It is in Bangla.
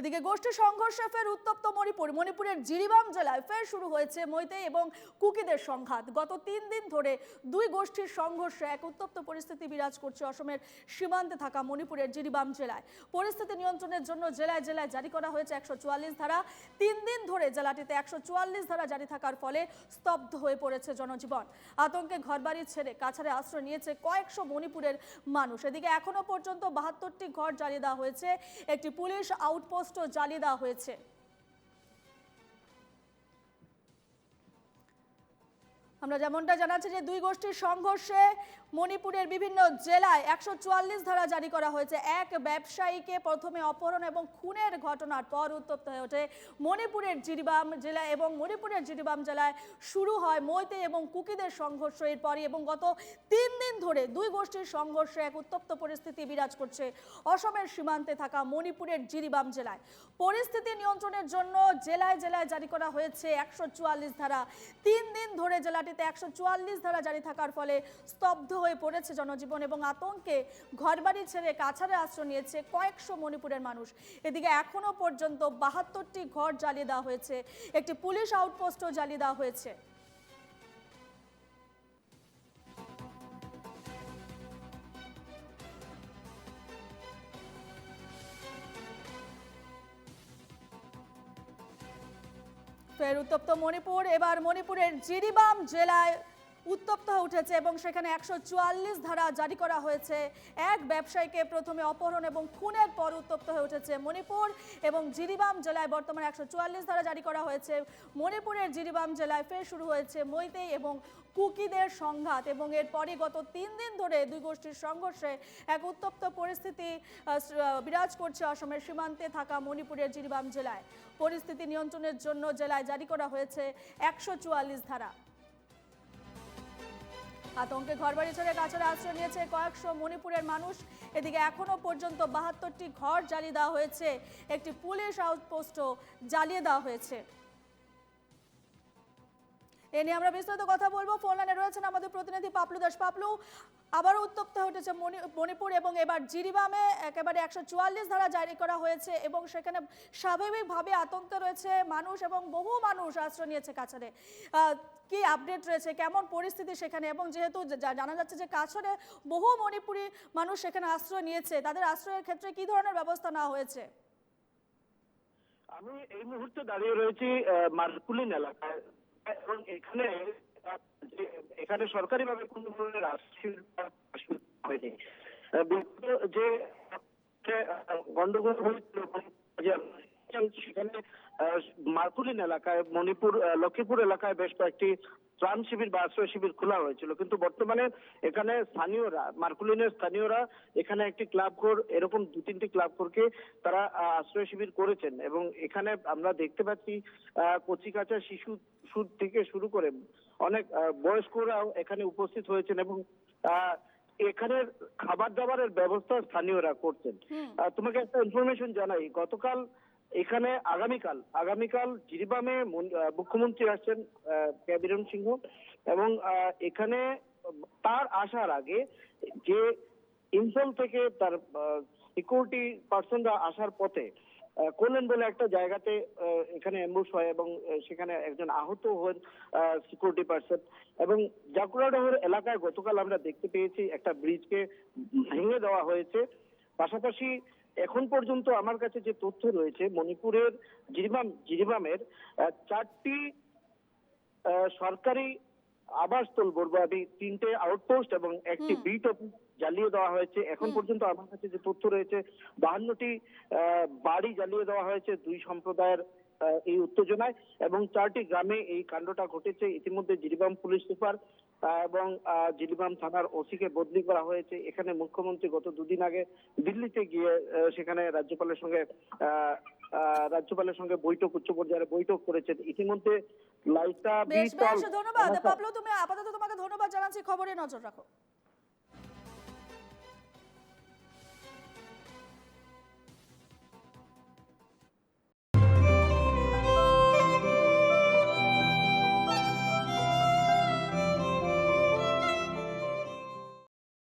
এদিকে গোষ্ঠী সংঘর্ষে ফের উত্তপ্ত মণিপুর। মণিপুরের জিরিবাম জেলায় ফের শুরু হয়েছে মৈতে এবং কুকিদের সংঘাত। গত তিন দিন ধরে দুই গোষ্ঠীর সংঘর্ষে এক উত্তপ্ত পরিস্থিতি বিরাজ করছে অসমের সীমান্তে থাকা মণিপুরের জিরিবাম জেলায়। পরিস্থিতি নিয়ন্ত্রণের জন্য জেলায় জেলায় জারি করা হয়েছে একশো চুয়াল্লিশ ধারা। তিন দিন ধরে জেলাটিতে একশো চুয়াল্লিশ ধারা জারি থাকার ফলে স্তব্ধ হয়ে পড়েছে জনজীবন। আতঙ্কে ঘরবাড়ি ছেড়ে কাছাড়ে আশ্রয় নিয়েছে কয়েকশো মণিপুরের মানুষ। এদিকে এখনও পর্যন্ত বাহাত্তরটি ঘর জ্বালিয়ে দেওয়া হয়েছে। একটি পুলিশ আউটপোস্টও জ্বালিয়ে দেওয়া হয়েছে। আমরা যেমনটা জানাচ্ছি যে দুই গোষ্ঠীর সংঘর্ষে মণিপুরের বিভিন্ন জেলায় একশো চুয়াল্লিশ ধারা জারি করা হয়েছে। এক ব্যবসায়ীকে প্রথমে অপহরণ এবং খুনের ঘটনার পর উত্তপ্ত হয়ে ওঠে মণিপুরের জিরিবাম জেলা এবং মণিপুরের জিরিবাম জেলায় শুরু হয় মৈতে এবং কুকিদের সংঘর্ষ এরপরই এবং গত তিন দিন ধরে দুই গোষ্ঠীর সংঘর্ষে এক উত্তপ্ত পরিস্থিতি বিরাজ করছে অসমের সীমান্তে থাকা মণিপুরের জিরিবাম জেলায়। পরিস্থিতি নিয়ন্ত্রণের জন্য জেলায় জেলায় জারি করা হয়েছে একশো চুয়াল্লিশ ধারা। তিন দিন ধরে জেলাটিতে একশো ধারা জারি থাকার ফলে স্তব্ধ হয়ে পড়েছে জনজীবন এবং আতঙ্কে ঘরবাড়ি ছেড়ে কাছাড়ে আশ্রয় নিয়েছে কয়েকশো মণিপুরের মানুষ। এদিকে এখনও পর্যন্ত বাহাত্তরটি ঘর জ্বালিয়ে দেওয়া হয়েছে, একটি পুলিশ আউটপোস্টও জ্বালিয়ে দেওয়া হয়েছে। ফের উত্তপ্ত মণিপুর। এবার মণিপুরের জিরিবাম জেলায় উত্তপ্ত হয়ে উঠেছে এবং সেখানে একশো চুয়াল্লিশ ধারা জারি করা হয়েছে। এক ব্যবসায়ীকে প্রথমে অপহরণ এবং খুনের পর উত্তপ্ত হয়ে উঠেছে মণিপুর এবং জিরিবাম জেলায় বর্তমানে একশো চুয়াল্লিশ ধারা জারি করা হয়েছে। মণিপুরের জিরিবাম জেলায় ফের শুরু হয়েছে মৈতেই এবং কুকিদের সংঘাত এবং এরপরই গত তিন দিন ধরে দুই গোষ্ঠীর সংঘর্ষে এক উত্তপ্ত পরিস্থিতি বিরাজ করছে অসমের সীমান্তে থাকা মণিপুরের জিরিবাম জেলায়। পরিস্থিতি নিয়ন্ত্রণের জন্য জেলায় জারি করা হয়েছে একশো চুয়াল্লিশ ধারা। আতঙ্কে ঘরবাড়ি ছেড়ে কাছাড়ে আশ্রয় নিয়েছে কয়েকশো মণিপুরের মানুষ। এদিকে এখনও পর্যন্ত বাহাত্তরটি ঘর জ্বালিয়ে দেওয়া হয়েছে। একটি পুলিশ আউটপোস্টও জ্বালিয়ে দেওয়া হয়েছে। এ নিয়ে আমরা বিস্তারিত কথা বলব। ফোন লাইনে রয়েছেন আমাদের প্রতিনিধি পাপলু দাস। পাপলু, আবারও উত্তপ্ত উঠেছে মণিপুর এবং এবার জিরিবামে একেবারে একশো চুয়াল্লিশ ধারা জারি করা হয়েছে এবং সেখানে স্বাভাবিকভাবে আতঙ্কে রয়েছে মানুষ এবং বহু মানুষ আশ্রয় নিয়েছে কাছারে কি আপডেট রয়েছে? কেমন পরিস্থিতি সেখানে? এবং যেহেতু জানা যাচ্ছে যে কাছাড়ে বহু মণিপুরি মানুষ সেখানে আশ্রয় নিয়েছে, তাদের আশ্রয়ের ক্ষেত্রে কি ধরনের ব্যবস্থা নেওয়া হয়েছে? আমি এই মুহূর্তে দাঁড়িয়ে রয়েছি মার্কুলিন এলাকায়। এখানে যে- এখানে সরকারিভাবে কোন ধরনের হয়নি। যে, গন্ডগোল হয়েছিল যে, সেখানে মার্কুলিন এলাকায় মণিপুর লক্ষ্মীপুর এলাকায় বেশ কয়েকটি ত্রাণ শিবির বা আশ্রয় শিবির খোলা হয়েছিল। কিন্তু বর্তমানে এখানে স্থানীয়রা মার্কুলিনের স্থানীয়রা এখানে একটি ক্লাব ঘর এরকম দু তিনটি ক্লাব ঘরকে তারা আশ্রয় শিবির করেছেন। এবং এখানে আমরা দেখতে পাচ্ছি শিশু সুর থেকে শুরু করে অনেক বয়স্করাও এখানে উপস্থিত হয়েছেন এবং আহ, এখানের খাবার দাবারের ব্যবস্থা স্থানীয়রা করছেন। তোমাকে একটা ইনফরমেশন জানাই। গতকাল এখানে আগামীকাল আগামীকাল জিরিবামে মন- মুখ্যমন্ত্রী আসছেন আহ, কে বীরেন সিংহ এবং এখানে তার আসার আগে যে ইনফল থেকে তার সিকিউরিটি পার্সনরা আসার পথে কোলেন বলে একটা জায়গাতে এখানে অ্যাম্বুশ হয় এবং সেখানে একজন আহত হন সিকিউরিটি পার্সন এবং জাকুরাডহর এলাকায় গতকাল আমরা দেখতে পেয়েছি একটা ব্রিজকে ভেঙে দেওয়া হয়েছে। পাশাপাশি এখন পর্যন্ত আমার কাছে যে তথ্য রয়েছে মণিপুরের জিরিবাম জিরিবামের চারটি আহ, সরকারি আবাসস্থল বলব আমি তিনটে আউটপোস্ট এবং একটি বিট অফিস জ্বালিয়ে দেওয়া হয়েছে। এখন পর্যন্ত আমার কাছে যে তথ্য রয়েছে বাহান্নটি আহ, বাড়ি জ্বালিয়ে দেওয়া হয়েছে। দুই সম্প্রদায়ের এই উত্তেজনায় এবং চারটি গ্রামে এই কাণ্ডটা ঘটেছে। ইতিমধ্যে জিরিবাম পুলিশ সুপার এবং জিরিবাম থানার ওসিকে বদলি করা হয়েছে। এখানে মুখ্যমন্ত্রী গত দুদিন আগে দিল্লিতে গিয়ে সেখানে রাজ্যপালের সঙ্গে রাজ্যপালের সঙ্গে বৈঠক উচ্চ পর্যায়ে বৈঠক করেছেন। ইতিমধ্যে লাইসা ধন্যবাদ। এলাকা- পাপলু তুমি আপাতত তোমাকে ধন্যবাদ জানাচ্ছি। খবরে নজর রাখো।